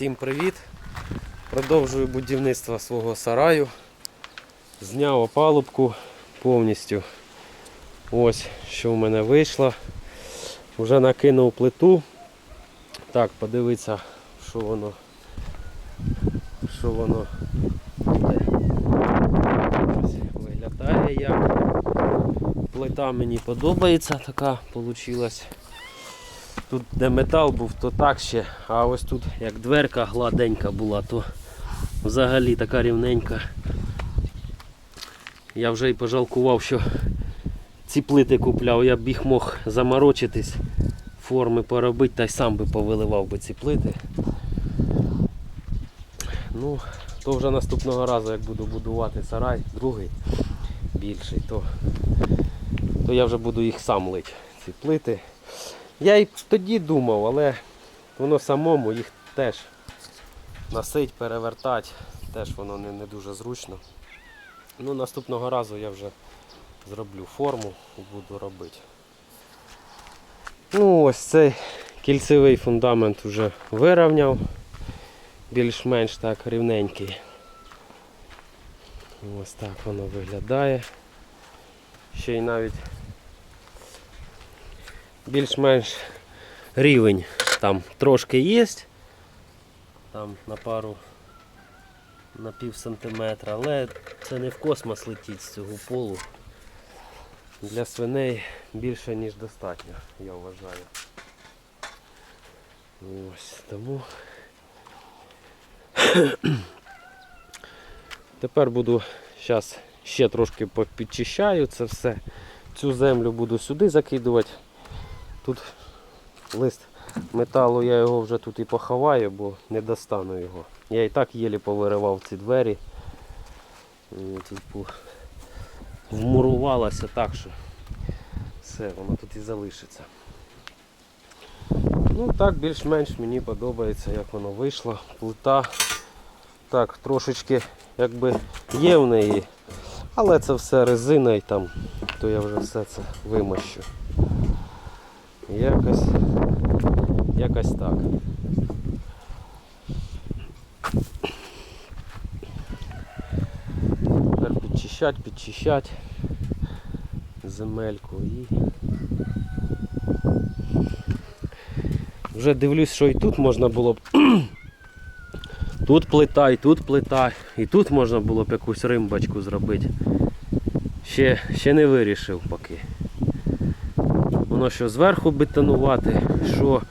Всім привіт! Продовжую будівництво свого сараю. Зняв опалубку повністю. Ось що в мене вийшло. Вже накинув плиту. Так, подивіться, що воно що воно виглядає як. Плита мені подобається, така вийшла. Тут де метал був, то так ще, а ось тут як дверка гладенька була, то взагалі така рівненька. Я вже й пожалкував, що ці плити купляв, я б їх мог заморочитись, форми поробити та й сам би повиливав би ці плити. Ну, то вже наступного разу, як буду будувати сарай, другий, більший, то, то я вже буду їх сам лить, ці плити. Я і тоді думав, але воно самому їх теж носить, перевертати, теж воно не, не дуже зручно. Ну, наступного разу я вже зроблю форму і буду робити. Ну, ось цей кільцевий фундамент вже вирівняв, більш-менш так рівненький. Ось так воно виглядає. Ще й навіть більш-менш рівень там трошки є. Там на пару на пів сантиметра, але це не в космос летіть з цього полу. Для свиней більше ніж достатньо, я вважаю. Ось тому. Тепер буду зараз ще трошки підчищаю це все. Цю землю буду сюди закидувати. Тут лист металу, я його вже тут і поховаю, бо не достану його. Я і так єлі повиривав ці двері. Тут вмурувалося так, що все, воно тут і залишиться. Ну так, більш-менш мені подобається, як воно вийшло. Плита так, трошечки якби є в неї, але це все резина і там, то я вже все це вимощу. Якось, якось так. Тепер підчищать, підчищать земельку і вже дивлюсь, що і тут можна було б тут плита, і тут плита, і тут можна було б якусь римбочку зробити. Ще, ще не вирішив поки. Воно що зверху бетонувати, що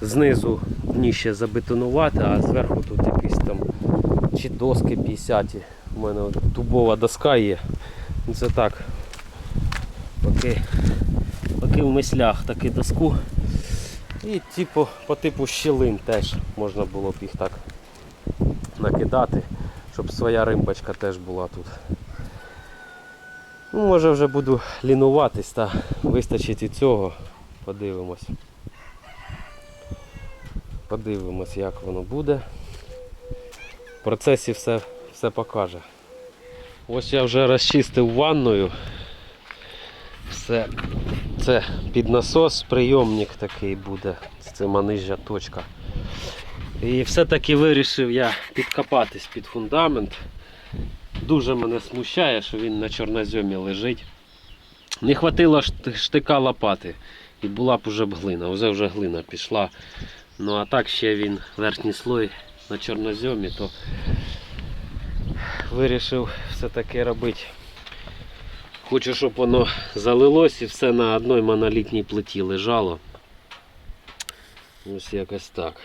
знизу дніще забетонувати, а зверху тут якісь там чи доски 50. У мене дубова доска є. Ну, Це так. Поки, поки в мислях таки доску. І типу, по типу щілин теж можна було б їх так накидати, щоб своя римбочка теж була тут. Ну, може вже буду лінуватись та вистачить і цього. Подивимось. Подивимось, як воно буде. В процесі все, все покаже. Ось я вже розчистив ванною. Все. Це під насос прийомник такий буде. Це манижа точка. І все-таки вирішив я підкопатись під фундамент. Дуже мене смущає, що він на чорноземі лежить. Не хватило штика лопати. І була б уже б глина. Вже вже глина пішла. Ну а так ще він верхній слой на чорноземі, то вирішив все-таки робити. Хочу, щоб воно залилось і все на одній монолітній плиті лежало. Ось якось так.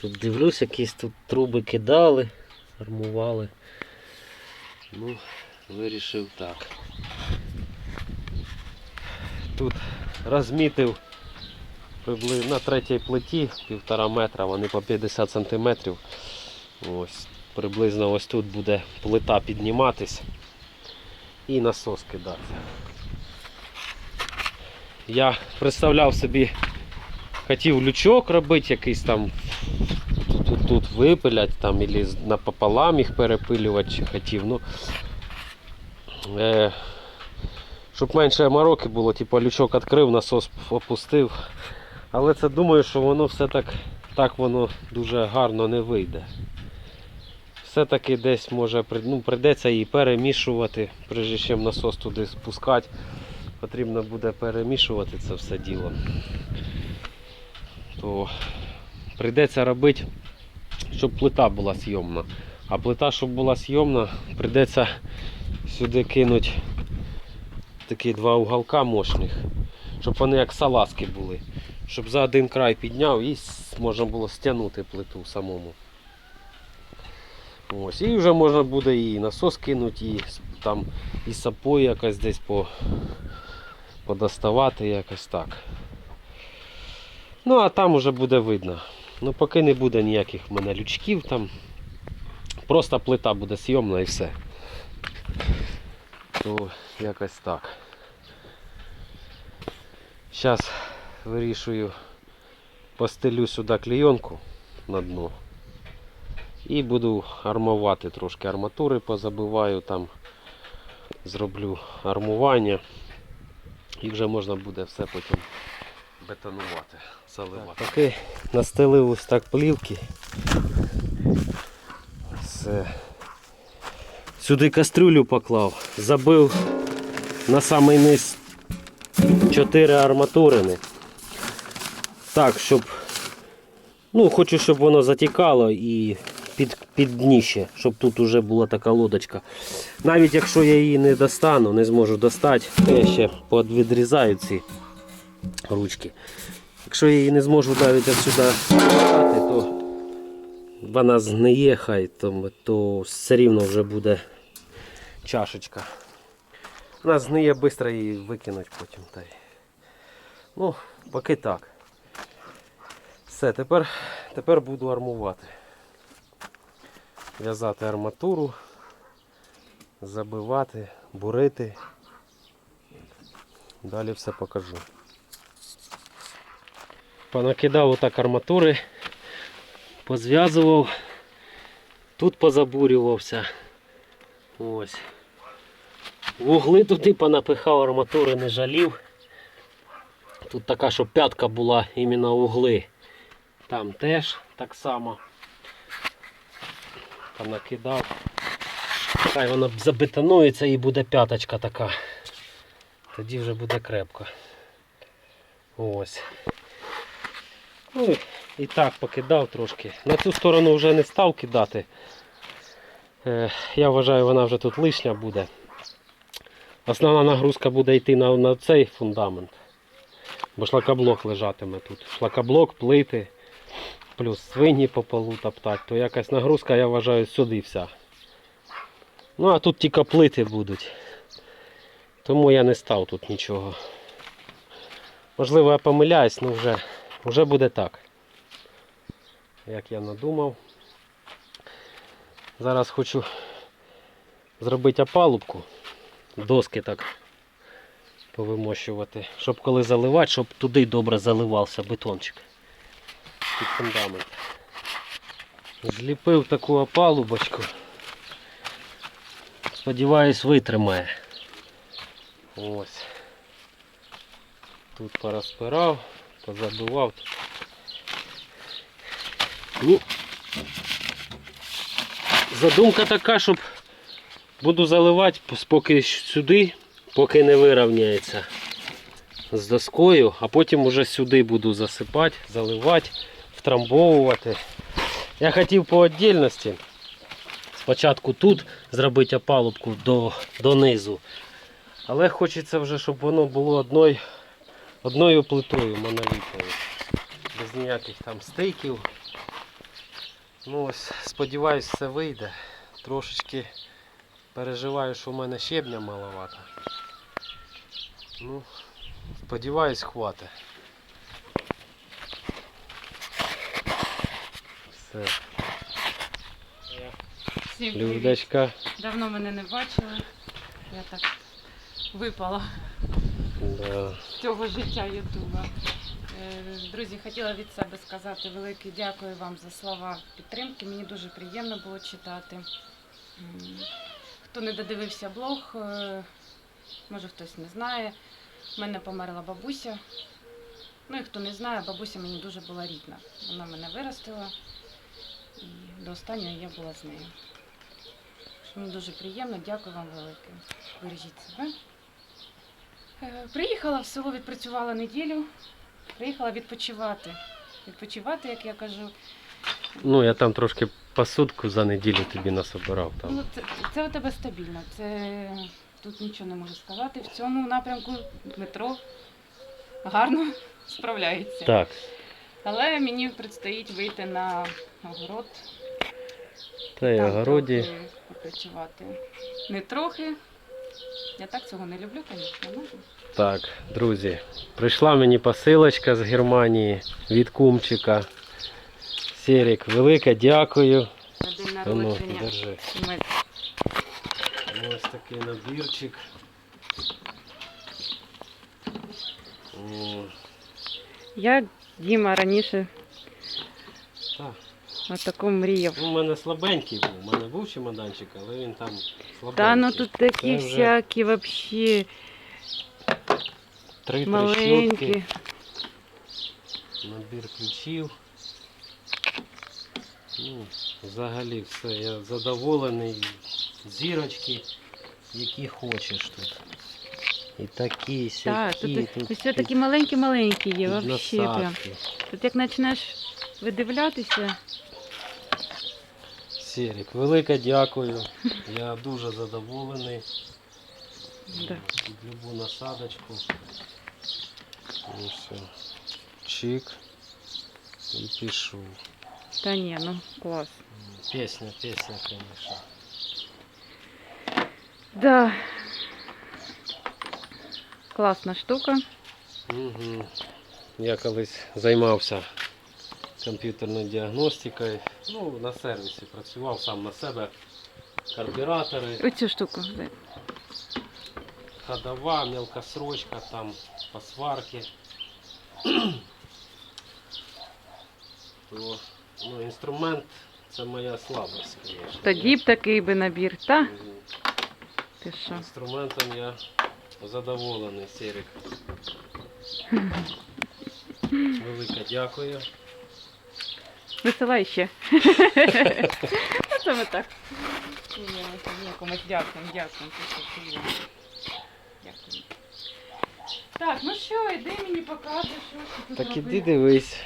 Тут дивлюсь, якісь тут труби кидали, армували. Ну, вирішив так. Тут розмітив приблизно на третій плиті півтора метра, вони по 50 сантиметрів. Ось, приблизно ось тут буде плита підніматись і насос кидати. Я представляв собі, хотів лючок робити, якийсь там тут, тут випилять там, або напополам їх перепилювати чи хотів. Ну, е, щоб менше мороки було, типу лючок відкрив, насос опустив. Але це думаю, що воно все так так воно дуже гарно не вийде. Все-таки десь може ну, прийдеться її перемішувати, прежде чим насос туди спускати. Потрібно буде перемішувати це все діло. То прийдеться робити, щоб плита була зйомна. А плита, щоб була зйомна, прийдеться сюди кинути такі два уголка мощних, щоб вони як салазки були. Щоб за один край підняв і можна було стягнути плиту самому. Ось, і вже можна буде і насос кинути, і там і сапою якось десь по, подоставати якось так. Ну а там уже буде видно. Ну поки не буде ніяких в мене лючків там. Просто плита буде зйомна і все. То якось так. Зараз вирішую постелю сюди клейонку на дно. І буду армувати трошки арматури позабиваю там. Зроблю армування. І вже можна буде все потім бетонувати, заливати. Поки настелив ось так плівки. Все. Сюди кастрюлю поклав, забив на самий низ 4 арматурини. Так, щоб. Ну, хочу, щоб воно затікало і під, під дніще, щоб тут уже була така лодочка. Навіть якщо я її не достану, не зможу достати, я ще відрізаю ці ручки. Якщо я її не зможу навіть отсюди достати, то вона згниє хай, то, то все рівно вже буде чашечка. Вона згниє швидко її викинуть потім. Та й... Ну, поки так. Все, тепер, тепер буду армувати. В'язати арматуру, забивати, бурити. Далі все покажу. Понакидав отак арматури, позв'язував, тут позабурювався. Ось. Вугли туди понапихав арматури, не жалів. Тут така, щоб п'ятка була іменно угли. Там теж так само. Понакидав. Хай воно забетонується і буде п'яточка така. Тоді вже буде крепко. Ось. Ну і так покидав трошки. На цю сторону вже не став кидати. Е, я вважаю, вона вже тут лишня буде. Основна нагрузка буде йти на, на цей фундамент. Бо шлакоблок лежатиме тут. Шлакоблок, плити, плюс свині по полу топтати, то якась нагрузка, я вважаю, сюди вся. Ну а тут тільки плити будуть. Тому я не став тут нічого. Можливо, я помиляюсь, але вже, вже буде так. Як я надумав. Зараз хочу зробити опалубку. Доски так повимощувати, щоб коли заливати, щоб туди добре заливався бетончик під фундамент. Зліпив таку опалубочку. Сподіваюсь, витримає. Ось. Тут порозпирав, позабивав. Ну, задумка така, щоб буду заливати поки сюди, поки не вирівняється з доскою, а потім уже сюди буду засипати, заливати, втрамбовувати. Я хотів по віддільності. Спочатку тут зробити опалубку до, донизу. Але хочеться вже, щоб воно було одною, одною плитою монолітною. Без ніяких там стейків. Ну ось, сподіваюсь, все вийде. Трошечки переживаю, що в мене щебня маловато. Ну, сподіваюсь, хватить. Все. Всім привіт. Людочка. Давно мене не бачили. Я так випала Да. цього життя Ютуба. Е, Друзі, хотіла від себе сказати велике дякую вам за слова підтримки. Мені дуже приємно було читати. Хто не додивився блог, е, може хтось не знає. У мене померла бабуся. Ну і хто не знає, бабуся мені дуже була рідна. Вона мене виростила і до останнього я була з нею. Мені дуже приємно, дякую вам велике. Бережіть себе. Приїхала в село, відпрацювала неділю, приїхала відпочивати. Відпочивати, як я кажу. Ну, я там трошки посудку за неділю тобі насобирав там. Ну, це, це у тебе стабільно. Це тут нічого не можу сказати. В цьому напрямку Дмитро гарно справляється. Так. Але мені предстоїть вийти на огород. Та й огороді. попрацювати. Не трохи. Я так цього не люблю, звісно. Ну, Так, друзі, прийшла мені посилочка з Германії від кумчика. Серік, велике дякую. на день ну, народження. держи. Ми Ось такий набірчик. О, Я Діма раніше так. отаку мріяв. У мене слабенький був. У мене був чемоданчик, але він там слабенький. Та ну тут такі Це вже всякі вообще Три маленькі. трещотки, набір ключів. Ну, взагалі все, я задоволений. Зірочки, які хочеш тут. І такі, Так, сякі, тут все такі маленькі-маленькі є, прям. насадки. Тут як почнеш видивлятися, Серік, велике дякую. Я дуже задоволений. Да. Любу насадочку. І все. Чик. І пішов. та ні, ну клас. Песня, песня, конечно. Да. Класна штука. Угу. Я колись займався комп'ютерною діагностикою. Ну, на сервісі працював сам на себе. Карбюратори, Оцю штуку. ходова, мелкосрочка, там посварки. То, ну, інструмент це моя слабость, звісно. Тоді б такий би набір, та? Ти що? Інструментом я задоволений, Серік. Велике дякую. Висилай ще. Ну, Це ми так. Ні, ні, комусь дякуємо, дякуємо. Дякую. Так, ну що, іди мені покажеш, що ти тут Так робив. іди дивись.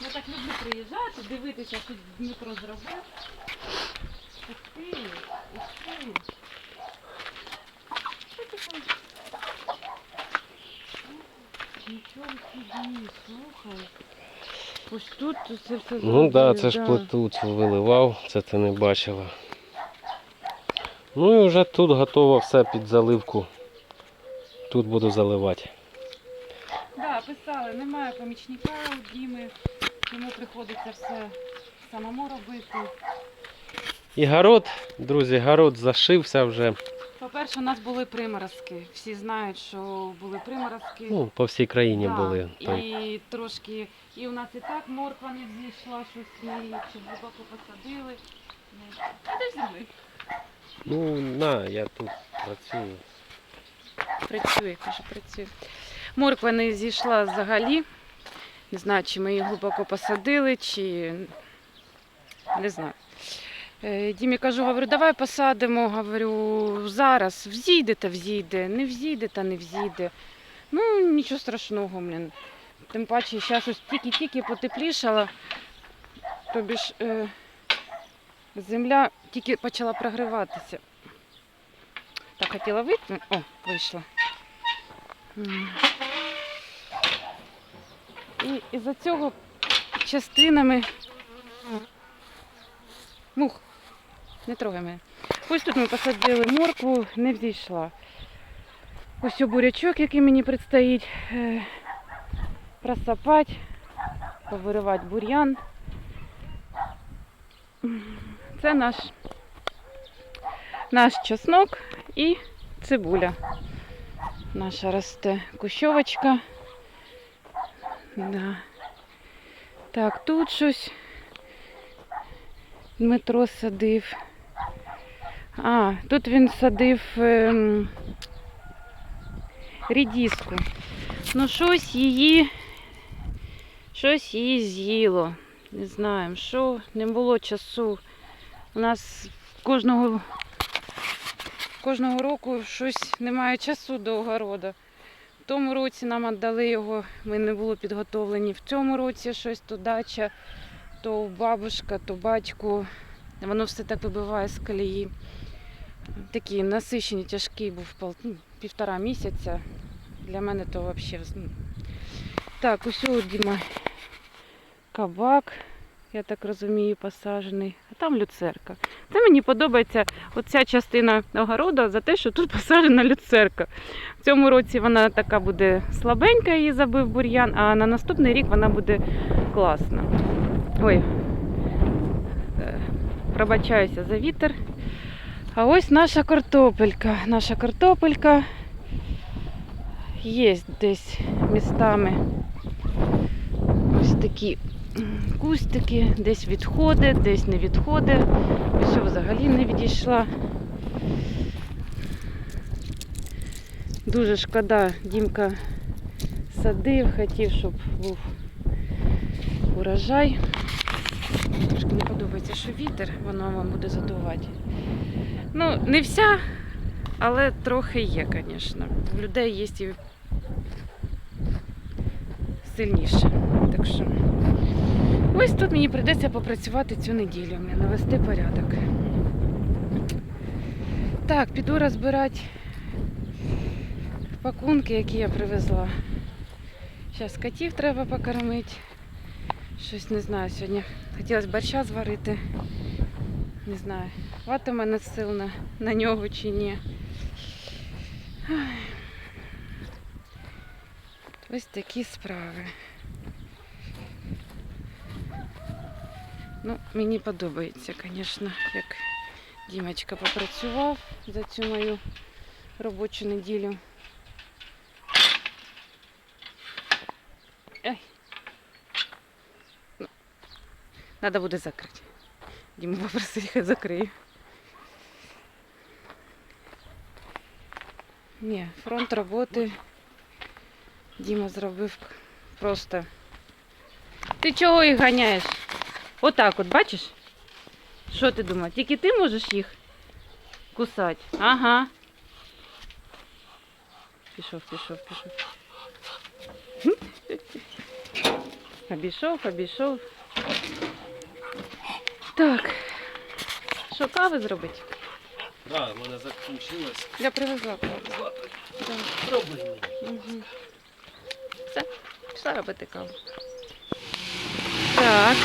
Я так люблю приїжджати, дивитися, що Дмитро зробив. Ух ти, ух ти. Що таке? Нічого собі, слухай. Ось тут це все Ну так, да, це ж плиту цю виливав, це ти не бачила. Ну і вже тут готово все під заливку. Тут буду заливати. Да, писали, немає помічника у Діми, йому приходиться все самому робити. І город, друзі, город зашився вже. По-перше, у нас були приморозки. Всі знають, що були приморозки. Ну, по всій країні Да, були. Той. І трошки, і у нас і так морква не взійшла, щось чи глибоко посадили. Ну, А де ж земли? Ну, на, я тут працюю. Працює, каже, працює. Морква не зійшла взагалі. Не знаю, чи ми її глибоко посадили, чи не знаю. Е, Дімі кажу, говорю, давай посадимо, говорю, зараз. Взійде та взійде, не взійде та не взійде. Ну, нічого страшного, блін. Тим паче, зараз ось тільки-тільки потеплішало. Тобі ж е, земля тільки почала прогріватися. Так хотіла вийти. О, вийшла. І із-за цього частинами. Мух, не трогай мене. Ось тут ми посадили моркву, не взійшла. Ось бурячок, який мені предстоїть е, просапати, повиривати бур'ян. Це наш, наш чеснок і цибуля. Наша росте кущовочка. Да. Так, тут щось Дмитро садив. А, тут він садив ем, рідіску. Ну, щось її. Щось її з'їло. Не знаємо, що, не було часу. У нас кожного, кожного року щось немає часу до огорода. В тому році нам віддали його, ми не були підготовлені. В цьому році щось то дача, то бабушка, то батько. Воно все так вибиває з колії. Такий насичений, тяжкий був пол- ну, півтора місяця. Для мене то взагалі. Так, усього Діма кабак, я так розумію, посаджений. А там люцерка. Це мені подобається оця частина огорода за те, що тут посаджена люцерка. В цьому році вона така буде слабенька, її забив бур'ян, а на наступний рік вона буде класна. Ой, е, пробачаюся за вітер. А ось наша картопелька. Наша картопелька є десь містами. Ось такі кустики, десь відходить, десь не відходить. Ось взагалі не відійшла. Дуже шкода, Дімка садив, хотів, щоб був урожай. Трошки не що вітер, воно вам буде задувати. Ну, не вся, але трохи є, звісно. У людей є і сильніше. Так що ось тут мені прийдеться попрацювати цю неділю, навести порядок. Так, піду розбирати пакунки, які я привезла. Зараз котів треба покормити. Щось не знаю сьогодні. Хотілося борща зварити. Не знаю, хватить мене сил на, на нього чи ні. Ось такі справи. Ну, мені подобається, звісно, як Дімочка попрацював за цю мою робочу неділю. Ай. Ну, Надо буде закрити. Діму попросити, хай закриє. Ні, фронт роботи Діма зробив просто. Ти чого їх ганяєш? Отак от, бачиш? Що ти думаєш? Тільки ти можеш їх кусати? Ага. Пішов, пішов, пішов. Обійшов, обійшов. Так. Що кави зробити? Так, в мене закінчилось. Я привезла. Да. Пробуй мені. Угу. Все, пішла робити каву. Так.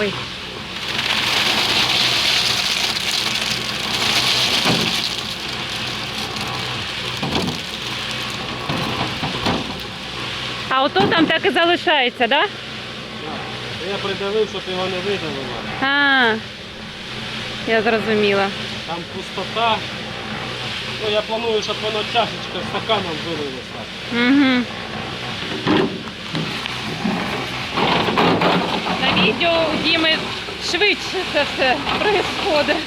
Ой. А ото там так і залишається, так? Я придавив, щоб його не видалило. А, я зрозуміла. Там пустота. Ну, я планую, щоб воно чашечка стаканом вилилося. Угу. Відео у Діми швидше це все происходить.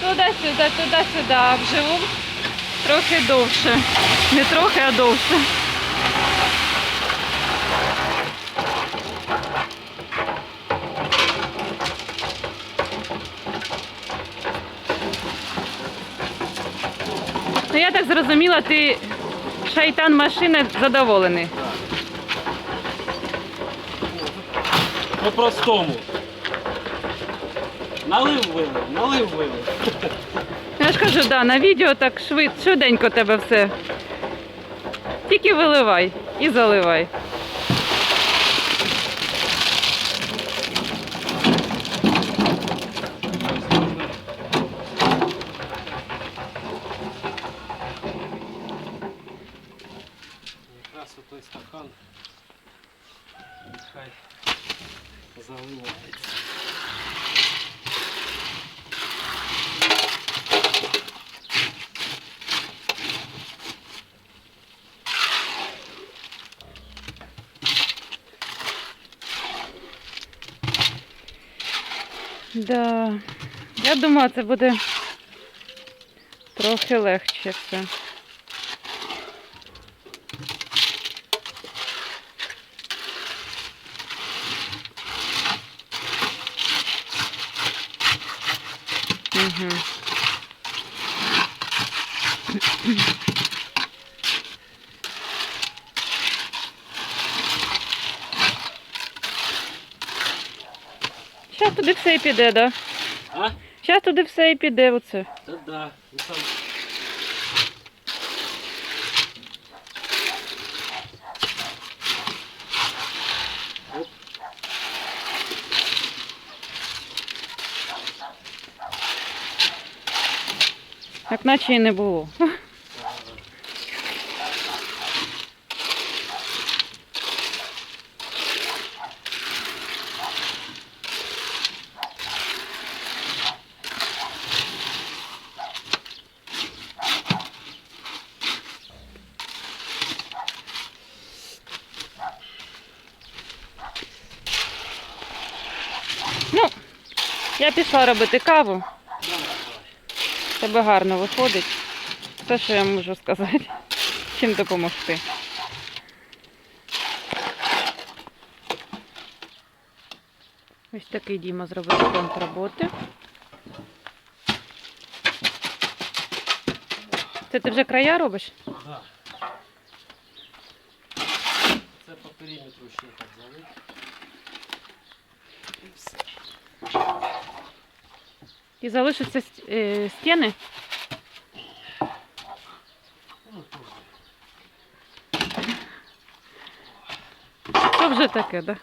Туди-сюди, туди-сюди, вживу трохи довше. Не трохи, а довше. Ну я так зрозуміла, ти шайтан машини задоволений. По-простому. Налив вилив, налив вилив. Я ж кажу, да, на відео так швид, швиденько тебе все. Тільки виливай і заливай. Да. Я думала, це буде трохи легше все. Угу. Зараз туди все і піде, да? А? Зараз туди все і піде оце. Та да. Ну, там... Оп. Наче і не було. Ну, я пішла робити каву. Тебе гарно виходить. Все, що я можу сказати. Чим допомогти. Ось такий Діма зробив фронт роботи. Це ти вже края робиш? Да. Це по периметру ще так залить. І все. І залишаться ст- е, стіни. Ну, тоже. Що вже таке, да?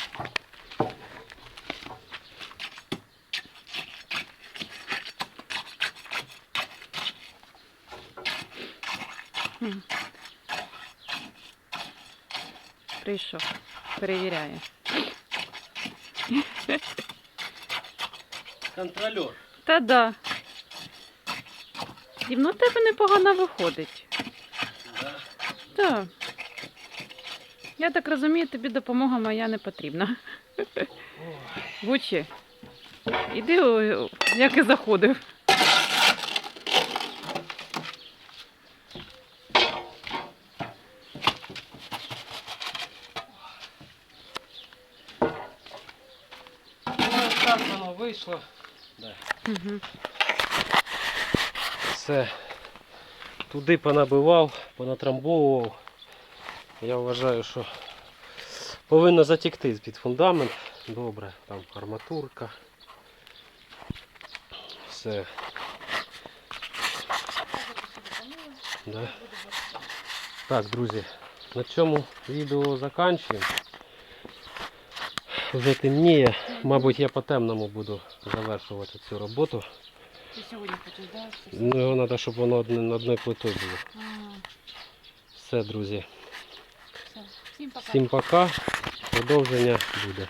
Хм. Прийшов, перевіряє. Контролер. Та да. Дім, ну в тебе непогано виходить. Да. Так. Я так розумію, тобі допомога моя не потрібна. Гучі, іди, як і заходив. Ну, так воно вийшло. Да. Угу. Все. Туди понабивав, понатрамбовував. Я вважаю, що повинно затікти під фундамент. Добре, там арматурка. Все. Да. Так, друзі, на цьому відео закінчуємо. Вже темніє. Мабуть, я по темному буду завершувати цю роботу. Ти сьогодні хочеш, да? Ну, його треба, щоб воно одне- одною плитою було. Все, друзі. Всім пока. Всім пока. Продовження буде.